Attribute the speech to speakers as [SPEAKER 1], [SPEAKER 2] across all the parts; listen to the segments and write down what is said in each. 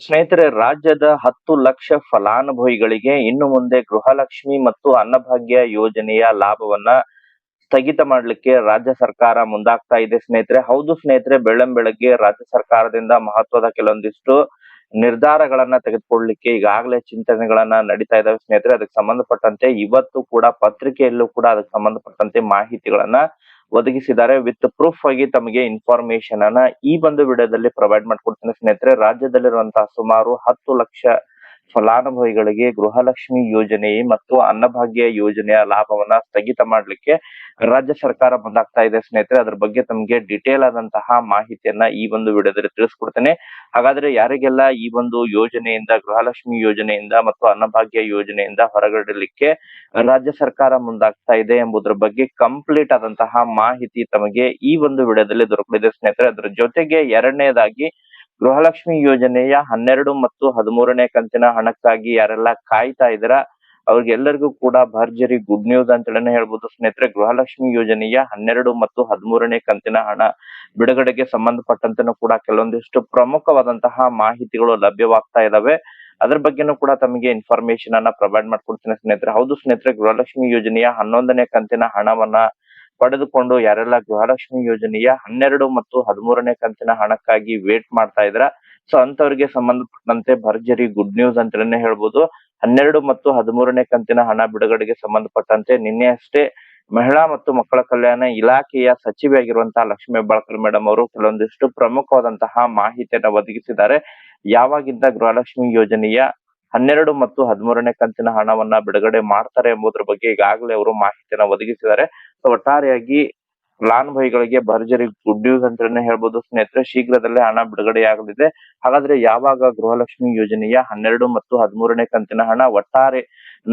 [SPEAKER 1] ಸ್ನೇಹಿತರೆ, ರಾಜ್ಯದ ಹತ್ತು ಲಕ್ಷ ಫಲಾನುಭವಿಗಳಿಗೆ ಇನ್ನು ಮುಂದೆ ಗೃಹಲಕ್ಷ್ಮಿ ಮತ್ತು ಅನ್ನಭಾಗ್ಯ ಯೋಜನೆಯ ಲಾಭವನ್ನ ಸ್ಥಗಿತ ಮಾಡಲಿಕ್ಕೆ ರಾಜ್ಯ ಸರ್ಕಾರ ಮುಂದಾಗ್ತಾ ಇದೆ ಸ್ನೇಹಿತರೆ. ಹೌದು ಸ್ನೇಹಿತರೆ, ಬೆಳ್ಳಂ ಬೆಳಗ್ಗೆ ರಾಜ್ಯ ಸರ್ಕಾರದಿಂದ ಮಹತ್ವದ ಕೆಲವೊಂದಿಷ್ಟು ನಿರ್ಧಾರಗಳನ್ನ ತೆಗೆದುಕೊಳ್ಳಲಿಕ್ಕೆ ಈಗಾಗಲೇ ಚಿಂತನೆಗಳನ್ನ ನಡೀತಾ ಇದಾವೆ ಸ್ನೇಹಿತರೆ. ಅದಕ್ಕೆ ಸಂಬಂಧಪಟ್ಟಂತೆ ಇವತ್ತು ಕೂಡ ಪತ್ರಿಕೆಯಲ್ಲೂ ಕೂಡ ಅದಕ್ಕೆ ಸಂಬಂಧಪಟ್ಟಂತೆ ಮಾಹಿತಿಗಳನ್ನ ಒದಗಿಸಿದ್ದಾರೆ. ವಿತ್ ಪ್ರೂಫ್ ಆಗಿ ತಮಗೆ ಇನ್ಫಾರ್ಮೇಶನ್ ಅನ್ನ ಈ ಒಂದು ವಿಡಿಯೋದಲ್ಲಿ ಪ್ರೊವೈಡ್ ಮಾಡ್ಕೊಡ್ತೀನಿ ಸ್ನೇಹಿತರೆ. ರಾಜ್ಯದಲ್ಲಿರುವಂತಹ ಸುಮಾರು ಹತ್ತು ಲಕ್ಷ ಫಲಾನುಭವಿಗಳಿಗೆ ಗೃಹಲಕ್ಷ್ಮಿ ಯೋಜನೆ ಮತ್ತು ಅನ್ನಭಾಗ್ಯ ಯೋಜನೆಯ ಲಾಭವನ್ನ ಸ್ಥಗಿತ ಮಾಡ್ಲಿಕ್ಕೆ ರಾಜ್ಯ ಸರ್ಕಾರ ಮುಂದಾಗ್ತಾ ಇದೆ ಸ್ನೇಹಿತರೆ. ಅದ್ರ ಬಗ್ಗೆ ತಮ್ಗೆ ಡಿಟೇಲ್ ಆದಂತಹ ಮಾಹಿತಿಯನ್ನ ಈ ಒಂದು ವಿಡಿಯೋದಲ್ಲಿ ತಿಳಿಸ್ಕೊಡ್ತೇನೆ. ಹಾಗಾದ್ರೆ ಯಾರಿಗೆಲ್ಲ ಈ ಒಂದು ಯೋಜನೆಯಿಂದ, ಗೃಹಲಕ್ಷ್ಮಿ ಯೋಜನೆಯಿಂದ ಮತ್ತು ಅನ್ನಭಾಗ್ಯ ಯೋಜನೆಯಿಂದ ಹೊರಗಡಲಿಕ್ಕೆ ರಾಜ್ಯ ಸರ್ಕಾರ ಮುಂದಾಗ್ತಾ ಇದೆ ಎಂಬುದರ ಬಗ್ಗೆ ಕಂಪ್ಲೀಟ್ ಆದಂತಹ ಮಾಹಿತಿ ತಮಗೆ ಈ ಒಂದು ವಿಡಿಯೋದಲ್ಲಿ ದೊರಕಲಿದೆ ಸ್ನೇಹಿತರೆ. ಅದ್ರ ಜೊತೆಗೆ ಎರಡನೇದಾಗಿ ಗೃಹಲಕ್ಷ್ಮಿ ಯೋಜನೆಯ ಹನ್ನೆರಡು ಮತ್ತು ಹದಿಮೂರನೇ ಕಂತಿನ ಹಣಕ್ಕಾಗಿ ಯಾರೆಲ್ಲ ಕಾಯ್ತಾ ಇದ್ದೀರಾ, ಅವ್ರಿಗೆಲ್ಲರಿಗೂ ಕೂಡ ಭರ್ಜರಿ ಗುಡ್ ನ್ಯೂಸ್ ಅಂತೇಳಿ ಹೇಳ್ಬೋದು. ಸ್ನೇಹಿತರೆ, ಗೃಹಲಕ್ಷ್ಮಿ ಯೋಜನೆಯ ಹನ್ನೆರಡು ಮತ್ತು ಹದಿಮೂರನೇ ಕಂತಿನ ಹಣ ಬಿಡುಗಡೆಗೆ ಸಂಬಂಧಪಟ್ಟಂತೆನೂ ಕೂಡ ಕೆಲವೊಂದಿಷ್ಟು ಪ್ರಮುಖವಾದಂತಹ ಮಾಹಿತಿಗಳು ಲಭ್ಯವಾಗ್ತಾ ಇದಾವೆ. ಅದ್ರ ಬಗ್ಗೆನೂ ಕೂಡ ತಮಗೆ ಇನ್ಫಾರ್ಮೇಶನ್ ಅನ್ನ ಪ್ರೊವೈಡ್ ಮಾಡ್ಕೊಡ್ತೀನಿ ಸ್ನೇಹಿತರೆ. ಹೌದು ಸ್ನೇಹಿತರೆ, ಗೃಹಲಕ್ಷ್ಮಿ ಯೋಜನೆಯ ಹನ್ನೊಂದನೇ ಕಂತಿನ ಹಣವನ್ನ ಪಡೆದುಕೊಂಡು ಯಾರೆಲ್ಲ ಗೃಹಲಕ್ಷ್ಮಿ ಯೋಜನೆಯ ಹನ್ನೆರಡು ಮತ್ತು ಹದಿಮೂರನೇ ಕಂತಿನ ಹಣಕ್ಕಾಗಿ ವೇಟ್ ಮಾಡ್ತಾ ಇದ್ರ? ಸೊ ಅಂತವ್ರಿಗೆ ಸಂಬಂಧಪಟ್ಟಂತೆ ಭರ್ಜರಿ ಗುಡ್ ನ್ಯೂಸ್ ಅಂತಾನೆ ಹೇಳ್ಬೋದು. ಹನ್ನೆರಡು ಮತ್ತು ಹದಿಮೂರನೇ ಕಂತಿನ ಹಣ ಬಿಡುಗಡೆಗೆ ಸಂಬಂಧಪಟ್ಟಂತೆ ನಿನ್ನೆ ಅಷ್ಟೇ ಮಹಿಳಾ ಮತ್ತು ಮಕ್ಕಳ ಕಲ್ಯಾಣ ಇಲಾಖೆಯ ಸಚಿವೆಯಾಗಿರುವಂತಹ ಲಕ್ಷ್ಮೀ ಬಾಳಕರ್ ಮೇಡಮ್ ಅವರು ಕೆಲವೊಂದಿಷ್ಟು ಪ್ರಮುಖವಾದಂತಹ ಮಾಹಿತಿಯನ್ನ ಒದಗಿಸಿದ್ದಾರೆ. ಯಾವಾಗಿಂದ ಗೃಹಲಕ್ಷ್ಮಿ ಯೋಜನೆಯ ಹನ್ನೆರಡು ಮತ್ತು ಹದಿಮೂರನೇ ಕಂತಿನ ಹಣವನ್ನ ಬಿಡುಗಡೆ ಮಾಡ್ತಾರೆ ಎಂಬುದರ ಬಗ್ಗೆ ಈಗಾಗಲೇ ಅವರು ಮಾಹಿತಿಯನ್ನ ಒದಗಿಸಿದ್ದಾರೆ. ಸೊ ಒಟ್ಟಾರೆಯಾಗಿ ಫಲಾನುಭವಿಗಳಿಗೆ ಭರ್ಜರಿ ಗುಡ್ ನ್ಯೂಸ್ ಅಂತಾನೆ ಹೇಳ್ಬೋದು ಸ್ನೇಹಿತರೆ, ಶೀಘ್ರದಲ್ಲೇ ಹಣ ಬಿಡುಗಡೆಯಾಗಲಿದೆ. ಹಾಗಾದ್ರೆ ಯಾವಾಗ ಗೃಹಲಕ್ಷ್ಮಿ ಯೋಜನೆಯ ಹನ್ನೆರಡು ಮತ್ತು ಹದಿಮೂರನೇ ಕಂತಿನ ಹಣ ಒಟ್ಟಾರೆ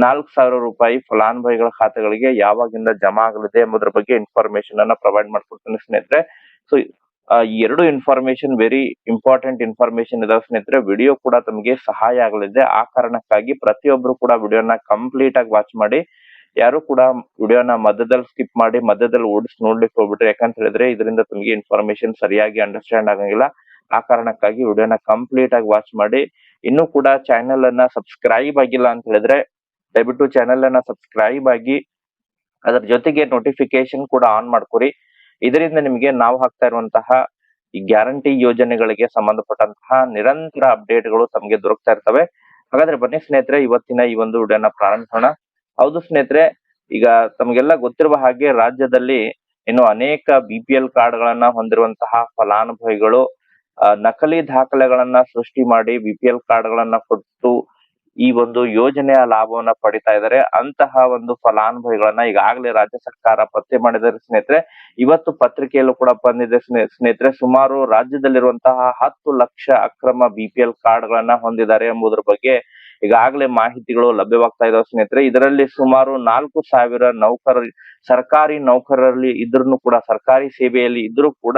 [SPEAKER 1] ನಾಲ್ಕು ಸಾವಿರ ರೂಪಾಯಿ ಫಲಾನುಭವಿಗಳ ಖಾತೆಗಳಿಗೆ ಯಾವಾಗಿಂದ ಜಮಾ ಆಗಲಿದೆ ಎಂಬುದರ ಬಗ್ಗೆ ಇನ್ಫಾರ್ಮೇಶನ್ ಅನ್ನ ಪ್ರೊವೈಡ್ ಮಾಡ್ಕೊಡ್ತೀನಿ ಸ್ನೇಹಿತರೆ. ಸೊ ಎರಡು ಇನ್ಫಾರ್ಮೇಶನ್ ವೆರಿ ಇಂಪಾರ್ಟೆಂಟ್ ಇನ್ಫಾರ್ಮೇಶನ್ ಇದಾವೆ ಸ್ನೇಹಿತರೆ. ವಿಡಿಯೋ ಕೂಡ ತಮಗೆ ಸಹಾಯ ಆಗಲಿದೆ. ಆ ಕಾರಣಕ್ಕಾಗಿ ಪ್ರತಿಯೊಬ್ರು ಕೂಡ ವಿಡಿಯೋನ ಕಂಪ್ಲೀಟ್ ಆಗಿ ವಾಚ್ ಮಾಡಿ. ಯಾರು ಕೂಡ ವಿಡಿಯೋನ ಮಧ್ಯದಲ್ಲಿ ಸ್ಕಿಪ್ ಮಾಡಿ, ಮಧ್ಯದಲ್ಲಿ ಓಡಿಸ್ ನೋಡ್ಲಿಕ್ಕೆ ಹೋಗ್ಬಿಟ್ರೆ, ಯಾಕಂತ ಹೇಳಿದ್ರೆ ಇದರಿಂದ ತಮಗೆ ಇನ್ಫಾರ್ಮೇಶನ್ ಸರಿಯಾಗಿ ಅಂಡರ್ಸ್ಟ್ಯಾಂಡ್ ಆಗಂಗಿಲ್ಲ. ಆ ಕಾರಣಕ್ಕಾಗಿ ವಿಡಿಯೋನ ಕಂಪ್ಲೀಟ್ ಆಗಿ ವಾಚ್ ಮಾಡಿ. ಇನ್ನೂ ಕೂಡ ಚಾನೆಲ್ ಅನ್ನ ಸಬ್ಸ್ಕ್ರೈಬ್ ಆಗಿಲ್ಲ ಅಂತ ಹೇಳಿದ್ರೆ, ದಯವಿಟ್ಟು ಚಾನೆಲ್ ಅನ್ನ ಸಬ್ಸ್ಕ್ರೈಬ್ ಆಗಿ, ಅದರ ಜೊತೆಗೆ ನೋಟಿಫಿಕೇಶನ್ ಕೂಡ ಆನ್ ಮಾಡ್ಕೊರಿ. ಇದರಿಂದ ನಿಮಗೆ ನಾವು ಹಾಕ್ತಾ ಇರುವಂತಹ ಈ ಗ್ಯಾರಂಟಿ ಯೋಜನೆಗಳಿಗೆ ಸಂಬಂಧಪಟ್ಟಂತಹ ನಿರಂತರ ಅಪ್ಡೇಟ್ಗಳು ತಮಗೆ ದೊರಕ್ತಾ ಇರ್ತವೆ. ಹಾಗಾದ್ರೆ ಬನ್ನಿ ಸ್ನೇಹಿತರೆ, ಇವತ್ತಿನ ಈ ಒಂದು ವಿಡಿಯೋನ ಪ್ರಾರಂಭಿಸೋಣ. ಹೌದು ಸ್ನೇಹಿತರೆ, ಈಗ ತಮಗೆಲ್ಲ ಗೊತ್ತಿರುವ ಹಾಗೆ ರಾಜ್ಯದಲ್ಲಿ ಇನ್ನು ಅನೇಕ ಬಿ ಪಿ ಎಲ್ ಕಾರ್ಡ್ ಗಳನ್ನ ಹೊಂದಿರುವಂತಹ ಫಲಾನುಭವಿಗಳು ನಕಲಿ ದಾಖಲೆಗಳನ್ನ ಸೃಷ್ಟಿ ಮಾಡಿ ಬಿ ಪಿ ಎಲ್ ಕಾರ್ಡ್ ಗಳನ್ನ ಕೊಟ್ಟು ಈ ಒಂದು ಯೋಜನೆಯ ಲಾಭವನ್ನ ಪಡಿತಾ ಇದ್ದಾರೆ. ಅಂತಹ ಒಂದು ಫಲಾನುಭವಿಗಳನ್ನ ಈಗಾಗಲೇ ರಾಜ್ಯ ಸರ್ಕಾರ ಪತ್ತೆ ಮಾಡಿದರೆ ಸ್ನೇಹಿತರೆ. ಇವತ್ತು ಪತ್ರಿಕೆಯಲ್ಲೂ ಕೂಡ ಬಂದಿದೆ ಸ್ನೇಹಿತರೆ. ಸುಮಾರು ರಾಜ್ಯದಲ್ಲಿರುವಂತಹ ಹತ್ತು ಲಕ್ಷ ಅಕ್ರಮ ಬಿ ಪಿ ಕಾರ್ಡ್ ಗಳನ್ನ ಹೊಂದಿದ್ದಾರೆ ಎಂಬುದರ ಬಗ್ಗೆ ಈಗಾಗಲೇ ಮಾಹಿತಿಗಳು ಲಭ್ಯವಾಗ್ತಾ ಇದಾವೆ ಸ್ನೇಹಿತರೆ. ಇದರಲ್ಲಿ ಸುಮಾರು ನಾಲ್ಕು ಸಾವಿರ ನೌಕರ ಸರ್ಕಾರಿ ನೌಕರರಲ್ಲಿ ಇದ್ರೂ ಕೂಡ, ಸರ್ಕಾರಿ ಸೇವೆಯಲ್ಲಿ ಇದ್ರೂ ಕೂಡ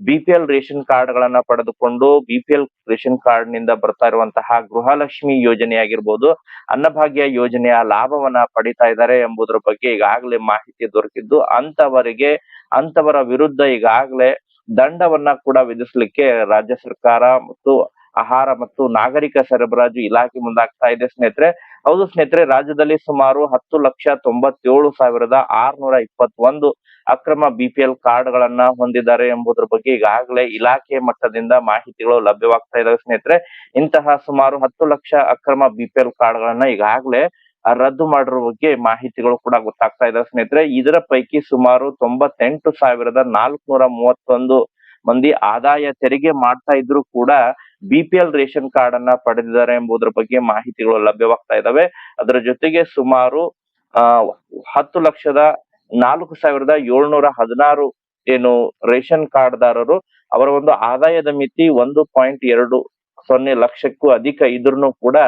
[SPEAKER 1] ಬಿಪಿಎಲ್ ರೇಷನ್ ಕಾರ್ಡ್ ಗಳನ್ನ ಪಡೆದುಕೊಂಡು ಬಿಪಿಎಲ್ ರೇಷನ್ ಕಾರ್ಡ್ನಿಂದ ಬರ್ತಾ ಇರುವಂತಹ ಗೃಹಲಕ್ಷ್ಮಿ ಯೋಜನೆ ಆಗಿರ್ಬೋದು ಅನ್ನಭಾಗ್ಯ ಯೋಜನೆಯ ಲಾಭವನ್ನ ಪಡಿತಾ ಇದ್ದಾರೆ ಎಂಬುದರ ಬಗ್ಗೆ ಈಗಾಗಲೇ ಮಾಹಿತಿ ದೊರಕಿದ್ದು ಅಂತವರಿಗೆ ಅಂತವರ ವಿರುದ್ಧ ಈಗಾಗಲೇ ದಂಡವನ್ನ ಕೂಡ ವಿಧಿಸಲಿಕ್ಕೆ ರಾಜ್ಯ ಸರ್ಕಾರ ಮತ್ತು ಆಹಾರ ಮತ್ತು ನಾಗರಿಕ ಸರಬರಾಜು ಇಲಾಖೆ ಮುಂದಾಗ್ತಾ ಇದೆ ಸ್ನೇಹಿತರೆ. ಹೌದು ಸ್ನೇಹಿತರೆ, ರಾಜ್ಯದಲ್ಲಿ ಸುಮಾರು ಹತ್ತು ಲಕ್ಷ ತೊಂಬತ್ತೇಳು ಸಾವಿರದ ಆರ್ನೂರ ಇಪ್ಪತ್ತೊಂದು ಅಕ್ರಮ ಬಿಪಿಎಲ್ ಕಾರ್ಡ್ ಗಳನ್ನ ಹೊಂದಿದ್ದಾರೆ ಎಂಬುದರ ಬಗ್ಗೆ ಈಗಾಗಲೇ ಇಲಾಖೆ ಮಟ್ಟದಿಂದ ಮಾಹಿತಿಗಳು ಲಭ್ಯವಾಗ್ತಾ ಇದಾವೆ ಸ್ನೇಹಿತರೆ. ಇಂತಹ ಸುಮಾರು ಹತ್ತು ಲಕ್ಷ ಅಕ್ರಮ ಬಿಪಿಎಲ್ ಕಾರ್ಡ್ ಗಳನ್ನ ಈಗಾಗಲೇ ರದ್ದು ಮಾಡಿರುವ ಬಗ್ಗೆ ಮಾಹಿತಿಗಳು ಕೂಡ ಗೊತ್ತಾಗ್ತಾ ಇದಾವೆ ಸ್ನೇಹಿತರೆ. ಇದರ ಪೈಕಿ ಸುಮಾರು ತೊಂಬತ್ತೆಂಟು ಸಾವಿರದ ನಾಲ್ಕುನೂರ ಮೂವತ್ತೊಂದು ಮಂದಿ ಆದಾಯ ತೆರಿಗೆ ಮಾಡ್ತಾ ಇದ್ರು ಕೂಡ ಬಿಪಿಎಲ್ ರೇಷನ್ ಕಾರ್ಡ್ ಅನ್ನ ಪಡೆದಿದ್ದಾರೆ ಎಂಬುದರ ಬಗ್ಗೆ ಮಾಹಿತಿಗಳು ಲಭ್ಯವಾಗ್ತಾ ಇದಾವೆ. ಅದರ ಜೊತೆಗೆ ಸುಮಾರು ಹತ್ತು ಲಕ್ಷದ ನಾಲ್ಕು ಸಾವಿರದ ಏಳ್ನೂರ ಹದಿನಾರು ಏನು ರೇಷನ್ ಕಾರ್ಡ್ ದಾರರು ಅವರ ಒಂದು ಆದಾಯದ ಮಿತಿ ಒಂದು ಪಾಯಿಂಟ್ ಎರಡು ಸೊನ್ನೆ ಲಕ್ಷಕ್ಕೂ ಅಧಿಕ ಇದ್ರೂ ಕೂಡ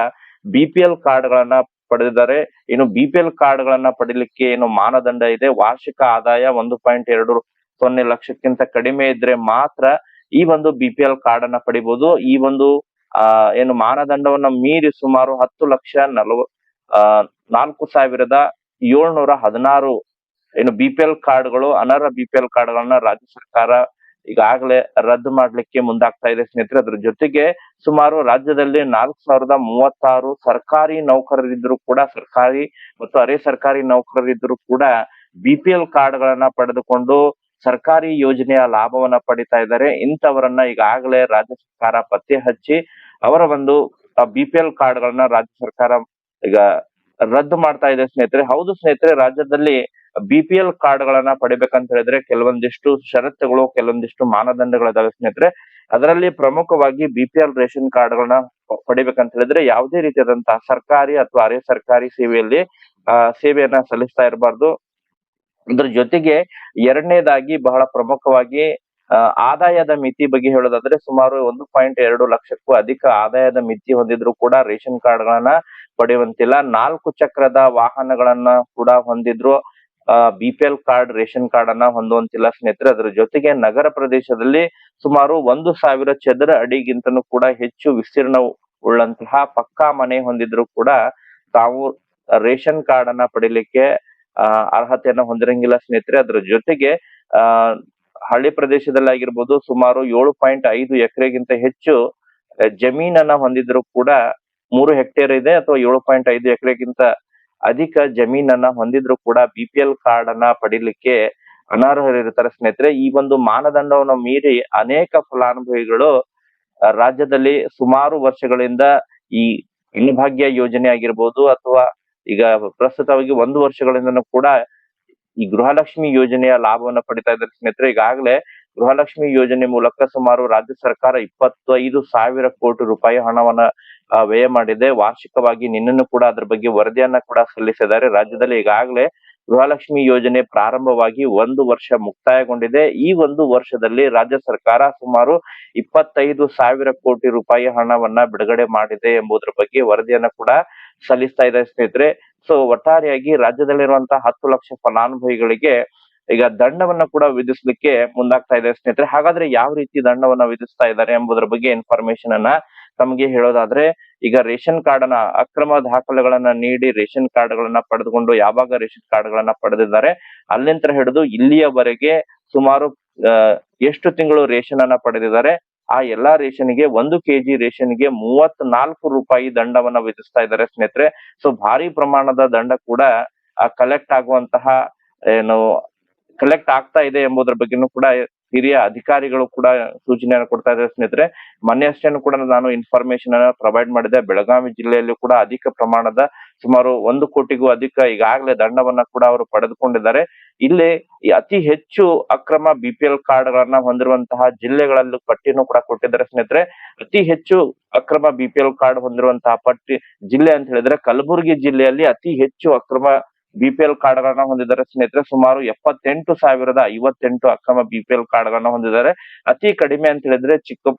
[SPEAKER 1] ಬಿಪಿಎಲ್ ಕಾರ್ಡ್ ಗಳನ್ನ ಪಡೆದಿದ್ದಾರೆ. ಇನ್ನು ಬಿಪಿಎಲ್ ಕಾರ್ಡ್ ಗಳನ್ನ ಪಡಿಲಿಕ್ಕೆ ಏನು ಮಾನದಂಡ ಇದೆ. ವಾರ್ಷಿಕ ಆದಾಯ ಒಂದು ಪಾಯಿಂಟ್ ಎರಡು ಸೊನ್ನೆ ಲಕ್ಷಕ್ಕಿಂತ ಕಡಿಮೆ ಇದ್ರೆ ಮಾತ್ರ ಈ ಒಂದು ಬಿ ಪಿ ಎಲ್ ಕಾರ್ಡ್ ಅನ್ನ ಪಡಿಬಹುದು ಈ ಒಂದು, ಆ, ಏನು ಮಾನದಂಡವನ್ನ ಮೀರಿ ಸುಮಾರು ಹತ್ತು ಲಕ್ಷ ನಲವ, ಆ, ನಾಲ್ಕು ಸಾವಿರದ ಏಳ್ನೂರ ಹದಿನಾರು ಏನು ಬಿ ಪಿ ಎಲ್ ಕಾರ್ಡ್ಗಳು ಅನರ್ಹ ಬಿ ಪಿ ಕಾರ್ಡ್ಗಳನ್ನ ರಾಜ್ಯ ಸರ್ಕಾರ ಈಗಾಗಲೇ ರದ್ದು ಮಾಡ್ಲಿಕ್ಕೆ ಮುಂದಾಗ್ತಾ ಇದೆ ಸ್ನೇಹಿತರೆ. ಅದ್ರ ಜೊತೆಗೆ ಸುಮಾರು ರಾಜ್ಯದಲ್ಲಿ ನಾಲ್ಕು ಸಾವಿರದ ಮೂವತ್ತಾರು ಸರ್ಕಾರಿ ನೌಕರರಿದ್ರು ಕೂಡ, ಸರ್ಕಾರಿ ಮತ್ತು ಅರೆ ಸರ್ಕಾರಿ ನೌಕರರಿದ್ರು ಕೂಡ ಬಿ ಪಿ ಎಲ್ ಕಾರ್ಡ್ ಗಳನ್ನ ಪಡೆದುಕೊಂಡು ಸರ್ಕಾರಿ ಯೋಜನೆಯ ಲಾಭವನ್ನ ಪಡಿತಾ ಇದ್ದಾರೆ. ಇಂಥವರನ್ನ ಈಗಾಗಲೇ ರಾಜ್ಯ ಸರ್ಕಾರ ಪತ್ತೆ ಹಚ್ಚಿ, ಅವರ ಒಂದು ಬಿ ಪಿ ಎಲ್ ಕಾರ್ಡ್ ಗಳನ್ನ ರಾಜ್ಯ ಸರ್ಕಾರ ಈಗ ರದ್ದು ಮಾಡ್ತಾ ಇದೆ ಸ್ನೇಹಿತರೆ. ಹೌದು ಸ್ನೇಹಿತರೆ, ರಾಜ್ಯದಲ್ಲಿ ಬಿ ಪಿ ಎಲ್ ಕಾರ್ಡ್ ಗಳನ್ನ ಪಡಿಬೇಕಂತ ಹೇಳಿದ್ರೆ ಕೆಲವೊಂದಿಷ್ಟು ಷರತ್ತುಗಳು, ಕೆಲವೊಂದಿಷ್ಟು ಮಾನದಂಡಗಳಿದಾವೆ ಸ್ನೇಹಿತರೆ. ಅದರಲ್ಲಿ ಪ್ರಮುಖವಾಗಿ B P L ration card ಗಳನ್ನ ಪಡಿಬೇಕಂತ ಹೇಳಿದ್ರೆ ಯಾವುದೇ ರೀತಿಯಾದಂತಹ ಸರ್ಕಾರಿ ಅಥವಾ ಅರೆ ಸರ್ಕಾರಿ ಸೇವೆಯಲ್ಲಿ ಸೇವೆಯನ್ನ ಸಲ್ಲಿಸ್ತಾ ಇರಬಾರ್ದು. ಅದ್ರ ಜೊತೆಗೆ ಎರಡನೇದಾಗಿ ಬಹಳ ಪ್ರಮುಖವಾಗಿ ಆದಾಯದ ಮಿತಿ ಬಗ್ಗೆ ಹೇಳೋದಾದ್ರೆ ಸುಮಾರು ಒಂದು ಪಾಯಿಂಟ್ ಎರಡು ಲಕ್ಷಕ್ಕೂ ಅಧಿಕ ಆದಾಯದ ಮಿತಿ ಹೊಂದಿದ್ರು ಕೂಡ ರೇಷನ್ ಕಾರ್ಡ್ ಗಳನ್ನ ಪಡೆಯುವಂತಿಲ್ಲ. ನಾಲ್ಕು ಚಕ್ರದ ವಾಹನಗಳನ್ನ ಕೂಡ ಹೊಂದಿದ್ರು. B P card, ration card ಅನ್ನ ಹೊಂದುವಂತಿಲ್ಲ ಸ್ನೇಹಿತರೆ. ಅದರ ಜೊತೆಗೆ ನಗರ ಪ್ರದೇಶದಲ್ಲಿ ಸುಮಾರು ಒಂದು ಸಾವಿರ ಚದರ ಅಡಿಗಿಂತನೂ ಕೂಡ ಹೆಚ್ಚು ವಿಸ್ತೀರ್ಣ ಉಳ್ಳಂತಹ ಪಕ್ಕಾ ಮನೆ ಹೊಂದಿದ್ರು ಕೂಡ ತಾವು ರೇಷನ್ ಕಾರ್ಡ್ ಅನ್ನ ಪಡಿಲಿಕ್ಕೆ ಅರ್ಹತೆಯನ್ನ ಹೊಂದಿರಂಗಿಲ್ಲ ಸ್ನೇಹಿತರೆ. ಅದ್ರ ಜೊತೆಗೆ, ಆ, ಹಳ್ಳಿ ಪ್ರದೇಶದಲ್ಲಿ ಆಗಿರ್ಬೋದು ಸುಮಾರು ಏಳು ಪಾಯಿಂಟ್ ಐದು ಎಕರೆಗಿಂತ ಹೆಚ್ಚು ಜಮೀನನ್ನ ಹೊಂದಿದ್ರು ಕೂಡ ಮೂರು ಹೆಕ್ಟೇರ್ ಇದೆ ಅಥವಾ ಏಳು ಪಾಯಿಂಟ್ ಐದು ಎಕರೆಗಿಂತ ಅಧಿಕ ಜಮೀನನ್ನ ಹೊಂದಿದ್ರು ಕೂಡ ಬಿ ಪಿ ಎಲ್ ಕಾರ್ಡ್ ಅನ್ನ ಪಡಿಲಿಕ್ಕೆ ಅನರ್ಹರಿರ್ತಾರೆ ಸ್ನೇಹಿತರೆ. ಈ ಒಂದು ಮಾನದಂಡವನ್ನು ಮೀರಿ ಅನೇಕ ಫಲಾನುಭವಿಗಳು ರಾಜ್ಯದಲ್ಲಿ ಸುಮಾರು ವರ್ಷಗಳಿಂದ ಈ ಅನ್ನಭಾಗ್ಯ ಯೋಜನೆ ಆಗಿರ್ಬೋದು ಅಥವಾ ಈಗ ಪ್ರಸ್ತುತವಾಗಿ ಒಂದು ವರ್ಷಗಳಿಂದನೂ ಕೂಡ ಈ ಗೃಹಲಕ್ಷ್ಮಿ ಯೋಜನೆಯ ಲಾಭವನ್ನು ಪಡಿತಾ ಇದ್ದಾರೆ ಸ್ನೇಹಿತರೆ. ಈಗಾಗಲೇ ಗೃಹಲಕ್ಷ್ಮಿ ಯೋಜನೆ ಮೂಲಕ ಸುಮಾರು ರಾಜ್ಯ ಸರ್ಕಾರ ಇಪ್ಪತ್ತೈದು ಸಾವಿರ ಕೋಟಿ ರೂಪಾಯಿ ಹಣವನ್ನ ವ್ಯಯ ಮಾಡಿದೆ. ವಾರ್ಷಿಕವಾಗಿ ನಿನ್ನನ್ನು ಕೂಡ ಅದ್ರ ಬಗ್ಗೆ ವರದಿಯನ್ನ ಕೂಡ ಸಲ್ಲಿಸಿದ್ದಾರೆ. ರಾಜ್ಯದಲ್ಲಿ ಈಗಾಗಲೇ ಗೃಹಲಕ್ಷ್ಮಿ ಯೋಜನೆ ಪ್ರಾರಂಭವಾಗಿ ಒಂದು ವರ್ಷ ಮುಕ್ತಾಯಗೊಂಡಿದೆ. ಈ ಒಂದು ವರ್ಷದಲ್ಲಿ ರಾಜ್ಯ ಸರ್ಕಾರ ಸುಮಾರು ಇಪ್ಪತ್ತೈದು ಸಾವಿರ ಕೋಟಿ ರೂಪಾಯಿ ಹಣವನ್ನ ಬಿಡುಗಡೆ ಮಾಡಿದೆ ಎಂಬುದರ ಬಗ್ಗೆ ವರದಿಯನ್ನ ಕೂಡ ಸಲ್ಲಿಸ್ತಾ ಇದೆ ಸ್ನೇಹಿತರೆ. ಸೊ ಒಟ್ಟಾರೆಯಾಗಿ ರಾಜ್ಯದಲ್ಲಿರುವಂತಹ ಹತ್ತು ಲಕ್ಷ ಫಲಾನುಭವಿಗಳಿಗೆ ಈಗ ದಂಡವನ್ನ ಕೂಡ ವಿಧಿಸ್ಲಿಕ್ಕೆ ಮುಂದಾಗ್ತಾ ಇದೆ ಸ್ನೇಹಿತರೆ. ಹಾಗಾದ್ರೆ ಯಾವ ರೀತಿ ದಂಡವನ್ನ ವಿಧಿಸ್ತಾ ಇದ್ದಾರೆ ಎಂಬುದರ ಬಗ್ಗೆ ಇನ್ಫಾರ್ಮೇಶನ್ ಅನ್ನ ತಮಗೆ ಹೇಳೋದಾದ್ರೆ, ಈಗ ರೇಷನ್ ಕಾರ್ಡ್ ಅನ್ನ ಅಕ್ರಮ ದಾಖಲೆಗಳನ್ನ ನೀಡಿ ರೇಷನ್ ಕಾರ್ಡ್ ಗಳನ್ನ ಪಡೆದುಕೊಂಡು ಯಾವಾಗ ರೇಷನ್ ಕಾರ್ಡ್ ಗಳನ್ನ ಪಡೆದಿದ್ದಾರೆ ಅಲ್ಲಿಂದ ಹಿಡಿದು ಇಲ್ಲಿಯವರೆಗೆ ಸುಮಾರು ಎಷ್ಟು ತಿಂಗಳು ರೇಷನ್ ಅನ್ನ ಪಡೆದಿದ್ದಾರೆ, ಆ ಎಲ್ಲಾ ರೇಷನ್ಗೆ ಒಂದು ಕೆಜಿ ರೇಷನ್ಗೆ ಮೂವತ್ ನಾಲ್ಕು ರೂಪಾಯಿ ದಂಡವನ್ನ ವಿಧಿಸ್ತಾ ಇದ್ದಾರೆ ಸ್ನೇಹಿತರೆ. ಸೊ, ಭಾರಿ ಪ್ರಮಾಣದ ದಂಡ ಕೂಡ ಕಲೆಕ್ಟ್ ಆಗುವಂತಹ, ಏನು ಕಲೆಕ್ಟ್ ಆಗ್ತಾ ಇದೆ ಎಂಬುದರ ಬಗ್ಗೆನೂ ಕೂಡ ಹಿರಿಯ ಅಧಿಕಾರಿಗಳು ಕೂಡ ಸೂಚನೆಯನ್ನು ಕೊಡ್ತಾ ಇದ್ದಾರೆ ಸ್ನೇಹಿತರೆ. ಮೊನ್ನೆ ಅಷ್ಟೇನು ಕೂಡ ನಾನು ಇನ್ಫಾರ್ಮೇಶನ್ ಅನ್ನ ಪ್ರೊವೈಡ್ ಮಾಡಿದೆ. ಬೆಳಗಾವಿ ಜಿಲ್ಲೆಯಲ್ಲಿ ಕೂಡ ಅಧಿಕ ಪ್ರಮಾಣದ ಸುಮಾರು ಒಂದು ಕೋಟಿಗೂ ಅಧಿಕ ಈಗಾಗಲೇ ದಂಡವನ್ನ ಕೂಡ ಅವರು ಪಡೆದುಕೊಂಡಿದ್ದಾರೆ. ಇಲ್ಲಿ ಅತಿ ಹೆಚ್ಚು ಅಕ್ರಮ ಬಿ ಪಿ ಕಾರ್ಡ್ ಗಳನ್ನ ಹೊಂದಿರುವಂತಹ ಜಿಲ್ಲೆಗಳಲ್ಲೂ ಪಟ್ಟಿಯನ್ನು ಕೂಡ ಕೊಟ್ಟಿದ್ದಾರೆ ಸ್ನೇಹಿತರೆ. ಅತಿ ಹೆಚ್ಚು ಅಕ್ರಮ ಬಿ ಪಿ ಎಲ್ ಕಾರ್ಡ್ ಹೊಂದಿರುವಂತಹ ಪಟ್ಟಿ ಜಿಲ್ಲೆ ಅಂತ ಹೇಳಿದ್ರೆ ಕಲಬುರಗಿ ಜಿಲ್ಲೆಯಲ್ಲಿ ಅತಿ ಹೆಚ್ಚು ಅಕ್ರಮ ಬಿ ಪಿ ಎಲ್ ಕಾರ್ಡ್ ಗಳನ್ನ ಹೊಂದಿದ್ದಾರೆ. ಸ್ನೇಹಿತರೆ, ಸುಮಾರು ಎಪ್ಪತ್ತೆಂಟು ಸಾವಿರದ ಐವತ್ತೆಂಟು ಅಕ್ರಮ ಬಿಪಿಎಲ್ ಕಾರ್ಡ್ ಗಳನ್ನ ಹೊಂದಿದ್ದಾರೆ. ಅತಿ ಕಡಿಮೆ ಅಂತ ಹೇಳಿದ್ರೆ ಚಿಕ್ಕ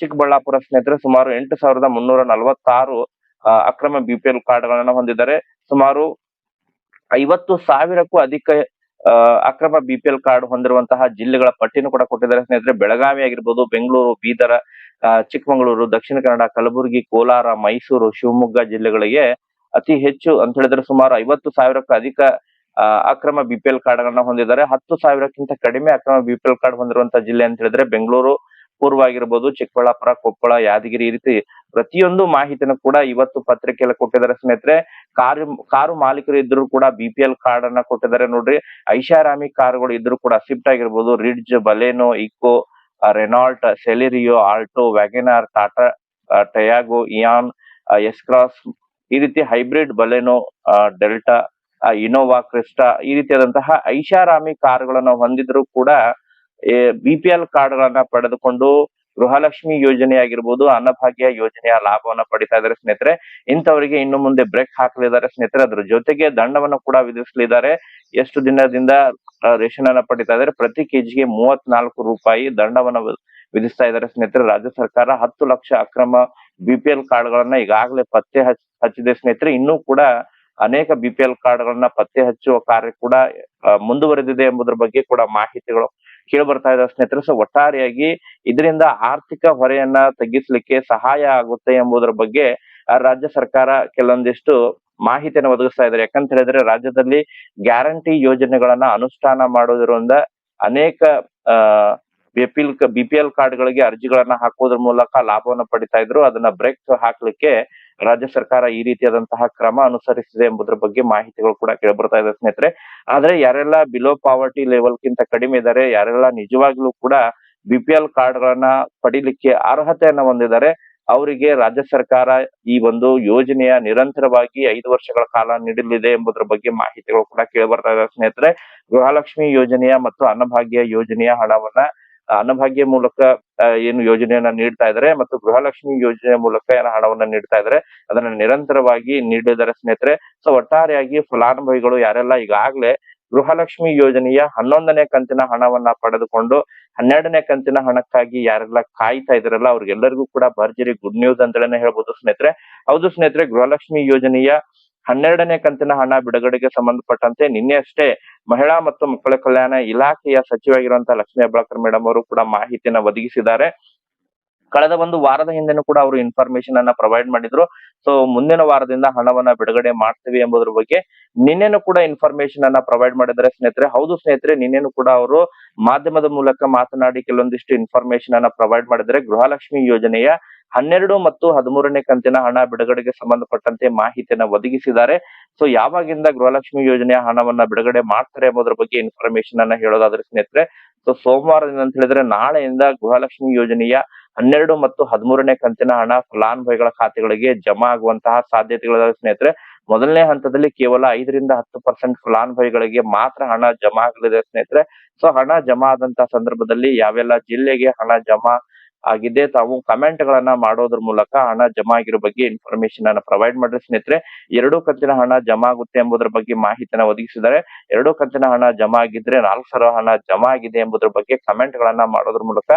[SPEAKER 1] ಚಿಕ್ಕಬಳ್ಳಾಪುರ ಸ್ನೇಹಿತರೆ, ಸುಮಾರು ಎಂಟು ಸಾವಿರದ ಮುನ್ನೂರ ನಲವತ್ತಾರು ಅಕ್ರಮ ಬಿಪಿಎಲ್ ಕಾರ್ಡ್ ಗಳನ್ನ ಹೊಂದಿದ್ದಾರೆ. ಸುಮಾರು ಐವತ್ತು ಸಾವಿರಕ್ಕೂ ಅಧಿಕ ಅಕ್ರಮ ಬಿಪಿಎಲ್ ಕಾರ್ಡ್ ಹೊಂದಿರುವಂತಹ ಜಿಲ್ಲೆಗಳ ಪಟ್ಟಿನೂ ಕೂಡ ಕೊಟ್ಟಿದ್ದಾರೆ. ಸ್ನೇಹಿತರೆ, ಬೆಳಗಾವಿ ಆಗಿರ್ಬೋದು, ಬೆಂಗಳೂರು, ಬೀದರ ಚಿಕ್ಕಮಗಳೂರು, ದಕ್ಷಿಣ ಕನ್ನಡ, ಕಲಬುರಗಿ, ಕೋಲಾರ, ಮೈಸೂರು, ಶಿವಮೊಗ್ಗ ಜಿಲ್ಲೆಗಳಿಗೆ ಅತಿ ಹೆಚ್ಚು ಅಂತ ಹೇಳಿದ್ರೆ ಸುಮಾರು ಐವತ್ತು ಸಾವಿರಕ್ಕೂ ಅಧಿಕ ಅಕ್ರಮ ಬಿ ಪಿ ಎಲ್ ಕಾರ್ಡ್ ಗಳನ್ನ ಹೊಂದಿದ್ದಾರೆ. ಹತ್ತು ಸಾವಿರಕ್ಕಿಂತ ಕಡಿಮೆ ಅಕ್ರಮ ಬಿ ಪಿ ಎಲ್ ಕಾರ್ಡ್ ಹೊಂದಿರುವಂತಹ ಜಿಲ್ಲೆ ಅಂತ ಹೇಳಿದ್ರೆ ಬೆಂಗಳೂರು ಪೂರ್ವ ಆಗಿರ್ಬೋದು ಚಿಕ್ಕಬಳ್ಳಾಪುರ, ಕೊಪ್ಪಳ, ಯಾದಗಿರಿ ಈ ರೀತಿ ಪ್ರತಿಯೊಂದು ಮಾಹಿತಿನೂ ಕೂಡ ಇವತ್ತು ಪತ್ರಿಕೆಯಲ್ಲಿ ಕೊಟ್ಟಿದ್ದಾರೆ. ಸ್ನೇಹಿತರೆ, ಕಾರು ಕಾರು ಮಾಲೀಕರು ಇದ್ರು ಕೂಡ ಬಿ ಪಿ ಎಲ್ ಕಾರ್ಡ್ ಅನ್ನ ಕೊಟ್ಟಿದ್ದಾರೆ ನೋಡ್ರಿ. ಐಷಾರಾಮಿ ಕಾರುಗಳು ಇದ್ರು ಕೂಡ ಸ್ವಿಫ್ಟ್ ಆಗಿರ್ಬೋದು, Ritz, Baleno, Eeco Renault, Celerio, Alto WagonR Tata Tiago, Eon S Cross ಈ ರೀತಿ hybrid Baleno Delta Innova, Crysta ಈ ರೀತಿಯಾದಂತಹ ಐಷಾರಾಮಿ ಕಾರುಗಳನ್ನ ಹೊಂದಿದ್ರು ಕೂಡ ಬಿ ಪಿ ಎಲ್ ಕಾರ್ಡ್ಗಳನ್ನ ಪಡೆದುಕೊಂಡು ಗೃಹಲಕ್ಷ್ಮಿ ಯೋಜನೆ ಆಗಿರ್ಬೋದು ಅನ್ನಭಾಗ್ಯ ಯೋಜನೆಯ ಲಾಭವನ್ನ ಪಡಿತಾ ಇದ್ದಾರೆ ಸ್ನೇಹಿತರೆ. ಇಂಥವರಿಗೆ ಇನ್ನು ಮುಂದೆ ಬ್ರೇಕ್ ಹಾಕಲಿದ್ದಾರೆ ಸ್ನೇಹಿತರೆ. ಅದ್ರ ಜೊತೆಗೆ ದಂಡವನ್ನು ಕೂಡ ವಿಧಿಸಲಿದ್ದಾರೆ. ಎಷ್ಟು ದಿನದಿಂದ ರೇಷನ್ ಅನ್ನ ಪಡಿತಾ ಇದ್ದಾರೆ? ಪ್ರತಿ ಕೆಜಿಗೆ ಮೂವತ್ನಾಲ್ಕು ರೂಪಾಯಿ ದಂಡವನ್ನ ವಿಧಿಸ್ತಾ ಇದ್ದಾರೆ ಸ್ನೇಹಿತರೆ. ರಾಜ್ಯ ಸರ್ಕಾರ ಹತ್ತು ಲಕ್ಷ ಅಕ್ರಮ ಬಿ ಪಿ ಎಲ್ ಈಗಾಗಲೇ ಪತ್ತೆ ಹಚ್ ಹಚ್ಚಿದೆ ಸ್ನೇಹಿತರೆ. ಇನ್ನೂ ಕೂಡ ಅನೇಕ ಬಿ ಪಿ ಎಲ್ ಪತ್ತೆ ಹಚ್ಚುವ ಕಾರ್ಯ ಕೂಡ ಆ, ಮುಂದುವರೆದಿದೆ ಎಂಬುದರ ಬಗ್ಗೆ ಕೂಡ ಮಾಹಿತಿಗಳು ಕೇಳಿ ಬರ್ತಾ ಇದೆ ಸ್ನೇಹಿತರೆ. ಸೊ ಒಟ್ಟಾರೆಯಾಗಿ ಇದರಿಂದ ಆರ್ಥಿಕ ಹೊರೆಯನ್ನ ತಗ್ಗಿಸ್ಲಿಕ್ಕೆ ಸಹಾಯ ಆಗುತ್ತೆ ಎಂಬುದರ ಬಗ್ಗೆ ಆ, ರಾಜ್ಯ ಸರ್ಕಾರ ಕೆಲವೊಂದಿಷ್ಟು ಮಾಹಿತಿಯನ್ನು ಒದಗಿಸ್ತಾ ಇದ್ದಾರೆ ಯಾಕಂತ ಹೇಳಿದ್ರೆ ರಾಜ್ಯದಲ್ಲಿ ಗ್ಯಾರಂಟಿ ಯೋಜನೆಗಳನ್ನ ಅನುಷ್ಠಾನ ಮಾಡೋದ್ರಿಂದ ಅನೇಕ ಆ ಬಿಪಿಎಲ್ ಕಾರ್ಡ್ ಗಳಿಗೆ ಅರ್ಜಿಗಳನ್ನ ಹಾಕೋದ್ರ ಮೂಲಕ ಲಾಭವನ್ನು ಪಡಿತಾ ಇದ್ರು. ಅದನ್ನ ಬ್ರೇಕ್ ಹಾಕ್ಲಿಕ್ಕೆ ರಾಜ್ಯ ಸರ್ಕಾರ ಈ ರೀತಿಯಾದಂತಹ ಕ್ರಮ ಅನುಸರಿಸಿದೆ ಎಂಬುದ್ರ ಬಗ್ಗೆ ಮಾಹಿತಿಗಳು ಕೂಡ ಕೇಳ್ಬರ್ತಾ ಇದೆ ಸ್ನೇಹಿತರೆ. ಆದ್ರೆ ಯಾರೆಲ್ಲ ಬಿಲೋ ಪಾವರ್ಟಿ ಲೆವೆಲ್ ಗಿಂತ ಕಡಿಮೆ ಇದ್ದಾರೆ ಯಾರೆಲ್ಲ ನಿಜವಾಗ್ಲೂ ಕೂಡ ಬಿಪಿಎಲ್ ಕಾರ್ಡ್ ಗಳನ್ನ ಪಡಿಲಿಕ್ಕೆ ಅರ್ಹತೆಯನ್ನ ಹೊಂದಿದ್ದಾರೆ ಅವರಿಗೆ ರಾಜ್ಯ ಸರ್ಕಾರ ಈ ಒಂದು ಯೋಜನೆಯ ನಿರಂತರವಾಗಿ ಐದು ವರ್ಷಗಳ ಕಾಲ ನೀಡಲಿದೆ ಎಂಬುದರ ಬಗ್ಗೆ ಮಾಹಿತಿಗಳು ಕೂಡ ಕೇಳಿ ಬರ್ತಾ ಇದೆ ಸ್ನೇಹಿತರೆ. ಗೃಹಲಕ್ಷ್ಮಿ ಯೋಜನೆಯ ಮತ್ತು ಅನ್ನಭಾಗ್ಯ ಯೋಜನೆಯ ಹಣವನ್ನ ಅನ್ನಭಾಗ್ಯ ಮೂಲಕ ಏನು ಯೋಜನೆಯನ್ನ ನೀಡ್ತಾ ಇದ್ದಾರೆ ಮತ್ತು ಗೃಹಲಕ್ಷ್ಮಿ ಯೋಜನೆ ಮೂಲಕ ಏನ ಹಣವನ್ನ ನೀಡ್ತಾ ಇದ್ದಾರೆ ಅದನ್ನ ನಿರಂತರವಾಗಿ ನೀಡಿದ್ದಾರೆ ಸ್ನೇಹಿತರೆ. ಸೊ ಒಟ್ಟಾರೆಯಾಗಿ ಫಲಾನುಭವಿಗಳು ಯಾರೆಲ್ಲ ಈಗಾಗಲೇ ಗೃಹಲಕ್ಷ್ಮಿ ಯೋಜನೆಯ ಹನ್ನೊಂದನೇ ಕಂತಿನ ಹಣವನ್ನ ಪಡೆದುಕೊಂಡು, ಹನ್ನೆರಡನೇ ಕಂತಿನ ಹಣಕ್ಕಾಗಿ ಯಾರೆಲ್ಲ ಕಾಯ್ತಾ ಇದ್ರಲ್ಲ, ಅವ್ರಿಗೆಲ್ಲರಿಗೂ ಕೂಡ ಭರ್ಜರಿ ಗುಡ್ ನ್ಯೂಸ್ ಅಂತೇಳಿ ಹೇಳ್ಬೋದು ಸ್ನೇಹಿತರೆ. ಹೌದು ಸ್ನೇಹಿತರೆ, ಗೃಹಲಕ್ಷ್ಮಿ ಯೋಜನೆಯ ಹನ್ನೆರಡನೇ ಕಂತಿನ ಹಣ ಬಿಡುಗಡೆಗೆ ಸಂಬಂಧಪಟ್ಟಂತೆ ನಿನ್ನೆ ಅಷ್ಟೇ ಮಹಿಳಾ ಮತ್ತು ಮಕ್ಕಳ ಕಲ್ಯಾಣ ಇಲಾಖೆಯ ಸಚಿವಾಗಿರುವಂತಹ ಲಕ್ಷ್ಮೀ ಹೆಬ್ಬಾಳ್ಕರ್ ಮೇಡಮ್ ಅವರು ಕೂಡ ಮಾಹಿತಿಯನ್ನ ಒದಗಿಸಿದ್ದಾರೆ. ಕಳೆದ ಒಂದು ವಾರದ ಹಿಂದೆನೂ ಕೂಡ ಅವರು ಇನ್ಫಾರ್ಮೇಶನ್ ಅನ್ನ ಪ್ರೊವೈಡ್ ಮಾಡಿದ್ರು. ಸೊ ಮುಂದಿನ ವಾರದಿಂದ ಹಣವನ್ನ ಬಿಡುಗಡೆ ಮಾಡ್ತೀವಿ ಎಂಬುದ್ರ ಬಗ್ಗೆ ನಿನ್ನೆನೂ ಕೂಡ ಇನ್ಫಾರ್ಮೇಶನ್ ಅನ್ನ ಪ್ರೊವೈಡ್ ಮಾಡಿದ್ದಾರೆ ಸ್ನೇಹಿತರೆ. ಹೌದು ಸ್ನೇಹಿತರೆ, ನಿನ್ನೆನೂ ಕೂಡ ಅವರು ಮಾಧ್ಯಮದ ಮೂಲಕ ಮಾತನಾಡಿ ಕೆಲವೊಂದಿಷ್ಟು ಇನ್ಫಾರ್ಮೇಶನ್ ಅನ್ನ ಪ್ರೊವೈಡ್ ಮಾಡಿದರೆ ಗೃಹಲಕ್ಷ್ಮಿ ಯೋಜನೆಯ ಹನ್ನೆರಡು ಮತ್ತು ಹದಿಮೂರನೇ ಕಂತಿನ ಹಣ ಬಿಡುಗಡೆಗೆ ಸಂಬಂಧಪಟ್ಟಂತೆ ಮಾಹಿತಿಯನ್ನ ಒದಗಿಸಿದ್ದಾರೆ. ಸೊ ಯಾವಾಗಿಂದ ಗೃಹಲಕ್ಷ್ಮಿ ಯೋಜನೆಯ ಹಣವನ್ನ ಬಿಡುಗಡೆ ಮಾಡ್ತಾರೆ ಎಂಬುದರ ಬಗ್ಗೆ ಇನ್ಫಾರ್ಮೇಶನ್ ಅನ್ನ ಹೇಳೋದಾದ್ರೆ ಸ್ನೇಹಿತರೆ ಸೊ ಸೋಮವಾರದಿಂದ ಅಂತ ಹೇಳಿದ್ರೆ ನಾಳೆಯಿಂದ ಗೃಹಲಕ್ಷ್ಮಿ ಯೋಜನೆಯ ಹನ್ನೆರಡು ಮತ್ತು ಹದಿಮೂರನೇ ಕಂತಿನ ಹಣ ಫಲಾನುಭವಿಗಳ ಖಾತೆಗಳಿಗೆ ಜಮಾ ಆಗುವಂತಹ ಸಾಧ್ಯತೆಗಳಿದಾವೆ ಸ್ನೇಹಿತರೆ. ಮೊದಲನೇ ಹಂತದಲ್ಲಿ ಕೇವಲ ಐದರಿಂದ ಹತ್ತು ಪರ್ಸೆಂಟ್ ಫಲಾನುಭವಿಗಳಿಗೆ ಮಾತ್ರ ಹಣ ಜಮಾ ಆಗಲಿದೆ ಸ್ನೇಹಿತರೆ. ಸೊ ಹಣ ಜಮಾ ಆದಂತಹ ಸಂದರ್ಭದಲ್ಲಿ ಯಾವೆಲ್ಲ ಜಿಲ್ಲೆಗೆ ಹಣ ಜಮಾ ಆಗಿದೆ. ತಾವು ಕಮೆಂಟ್ ಗಳನ್ನ ಮಾಡೋದ್ರ ಮೂಲಕ ಹಣ ಜಮಾ ಆಗಿರೋ ಬಗ್ಗೆ ಇನ್ಫಾರ್ಮೇಶನ್ ಅನ್ನ ಪ್ರೊವೈಡ್ ಮಾಡಿದ್ರೆ ಸ್ನೇಹಿತರೆ. ಎರಡು ಕಂತಿನ ಹಣ ಜಮಾ ಆಗುತ್ತೆ ಎಂಬುದರ ಬಗ್ಗೆ ಮಾಹಿತಿನ ಒದಗಿಸಿದ್ದಾರೆ. ಎರಡು ಕಂತಿನ ಹಣ ಜಮಾ ಆಗಿದ್ರೆ ನಾಲ್ಕು ಸಾವಿರ ಹಣ ಜಮಾ ಆಗಿದೆ ಎಂಬುದರ ಬಗ್ಗೆ ಕಮೆಂಟ್ ಗಳನ್ನ ಮಾಡೋದ್ರ ಮೂಲಕ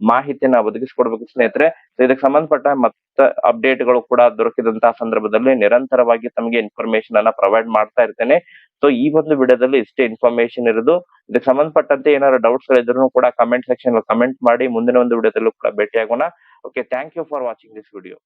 [SPEAKER 1] ಮಾಹಿತಿಯನ್ನ ಒದಗಿಸ್ಕೊಡ್ಬೇಕು ಸ್ನೇಹಿತರೆ. ಇದಕ್ಕೆ ಸಂಬಂಧಪಟ್ಟ ಮತ್ತ ಅಪ್ಡೇಟ್ಗಳು ಕೂಡ ದೊರಕಿದಂತಹ ಸಂದರ್ಭದಲ್ಲಿ ನಿರಂತರವಾಗಿ ತಮಗೆ ಇನ್ಫಾರ್ಮೇಶನ್ ಅನ್ನ ಪ್ರೊವೈಡ್ ಮಾಡ್ತಾ ಇರ್ತೇನೆ. ಸೊ ಈ ಒಂದು ವಿಡಿಯೋದಲ್ಲಿ ಇಷ್ಟೇ ಇನ್ಫಾರ್ಮೇಶನ್ ಇರೋದು. ಇದಕ್ಕೆ ಸಂಬಂಧಪಟ್ಟಂತೆ ಏನಾದ್ರು ಡೌಟ್ಸ್ ಗಳಿದ್ರು ಕೂಡ ಕಮೆಂಟ್ ಸೆಕ್ಷನ್ ಕಮೆಂಟ್ ಮಾಡಿ ಮುಂದಿನ ಒಂದು ವಿಡಿಯೋದಲ್ಲೂ ಕೂಡ ಭೇಟಿಯಾಗೋಣ. Okay thank you for watching this video